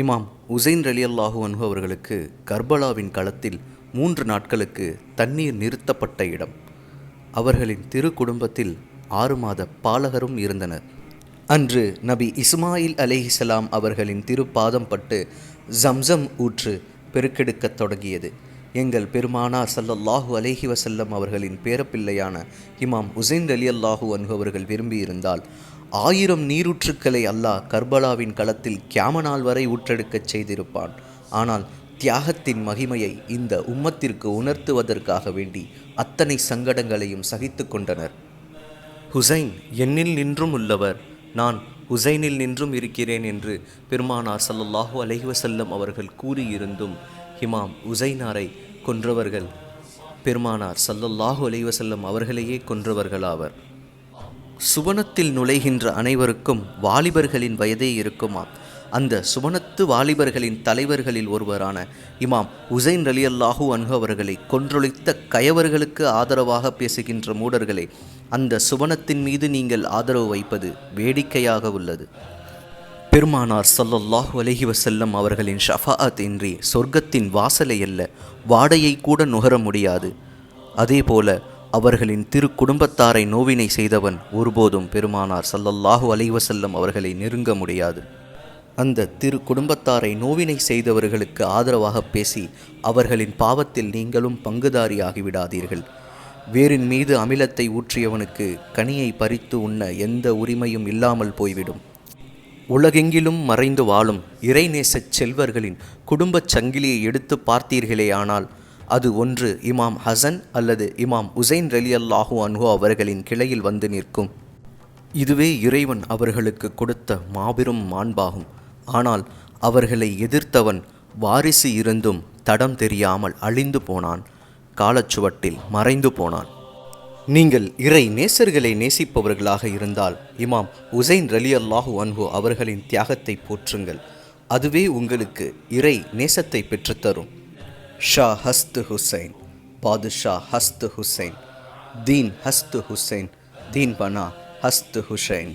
இமாம் உசைன் அலி அல்லாஹு அன்ஹு அவர்களுக்கு கர்பலாவின் களத்தில் மூன்று நாட்களுக்கு தண்ணீர் நிறுத்தப்பட்ட இடம். அவர்களின் திரு குடும்பத்தில் ஆறு மாத பாலகரும் இருந்தனர். அன்று நபி இஸ்மாயில் அலைஹிசலாம் அவர்களின் திருப்பாதம் பட்டு ஜம்சம் ஊற்று பெருக்கெடுக்கத் தொடங்கியது. எங்கள் பெருமானார் ஸல்லல்லாஹு அலேஹி வசல்லம் அவர்களின் பேரப்பிள்ளையான இமாம் உசைன் அலி அல்லாஹு அன்ஹு அவர்கள் விரும்பியிருந்தால் ஆயிரம் நீரூற்றுக்களை அல்லாஹ் கர்பலாவின் களத்தில் கேமனால் வரை ஊற்றெடுக்கச் செய்திருப்பான். ஆனால் தியாகத்தின் மகிமையை இந்த உம்மத்திற்கு உணர்த்துவதற்காக வேண்டி அத்தனை சங்கடங்களையும் சகித்து கொண்டனர். ஹுசைன் என்னில் நின்றும் உள்ளவர் நான் ஹுசைனில் நின்றும் இருக்கிறேன் என்று பெருமானார் சல்லல்லாஹு அலைவசல்லம் அவர்கள் கூறியிருந்தும் இமாம் உசைனாரை கொன்றவர்கள் பெருமானார் சல்லல்லாஹு அலைவசல்லம் அவர்களையே கொன்றவர்களாவர். சுவனத்தில் நுழைகின்ற அனைவருக்கும் வாலிபர்களின் வயதே இருக்குமாம். அந்த சுவனத்து வாலிபர்களின் தலைவர்களில் ஒருவரான இமாம் உசைன் அலி அல்லாஹூ அன்ஹு அவர்களை கொன்றொழித்த கயவர்களுக்கு ஆதரவாக பேசுகின்ற மூடர்களே அந்த சுவனத்தின் மீது நீங்கள் ஆதரவு வைப்பது வேடிக்கையாக உள்ளது. பெருமானார் சல்லல்லாஹு அலஹி வசல்லம் அவர்களின் ஷஃபாத் இன்றி சொர்க்கத்தின் வாசலை அல்ல வாடையை கூட நுகர முடியாது. அதேபோல அவர்களின் திரு குடும்பத்தாரை நோவினை செய்தவன் ஒருபோதும் பெருமானார் சல்லல்லாஹு அலைவசல்லம் அவர்களை நெருங்க முடியாது. அந்த திரு குடும்பத்தாரை நோவினை செய்தவர்களுக்கு ஆதரவாக பேசி அவர்களின் பாவத்தில் நீங்களும் பங்குதாரியாகி விடாதீர்கள். வேரின் மீது அமிலத்தை ஊற்றியவனுக்கு கனியை பறித்து உண்ண எந்த உரிமையும் இல்லாமல் போய்விடும். உலகெங்கிலும் மறைந்து வாழும் இறைநேசச் செல்வர்களின் குடும்பச் சங்கிலியை எடுத்து பார்த்தீர்களேயானால் அது ஒன்று இமாம் ஹசன் அல்லது இமாம் உசைன் ரலி அல்லாஹூ அன்ஹு அவர்களின் கிளையில் வந்து நிற்கும். இதுவே இறைவன் அவர்களுக்கு கொடுத்த மாபெரும் மாண்பாகும். ஆனால் அவர்களை எதிர்த்தவன் வாரிசு இருந்தும் தடம் தெரியாமல் அழிந்து போனான். காலச்சுவட்டில் மறைந்து போனான். நீங்கள் இறை நேசர்களை நேசிப்பவர்களாக இருந்தால் இமாம் உசைன் ரலி அல்லாஹூ அன்ஹு அவர்களின் தியாகத்தை போற்றுங்கள். அதுவே உங்களுக்கு இறை நேசத்தை பெற்றுத்தரும். শাহ হস্ত হুসেন বাদশাহ হস্ত হুসেন দিন হস্ত হুসেন দিন বানা হস্ত হুসেন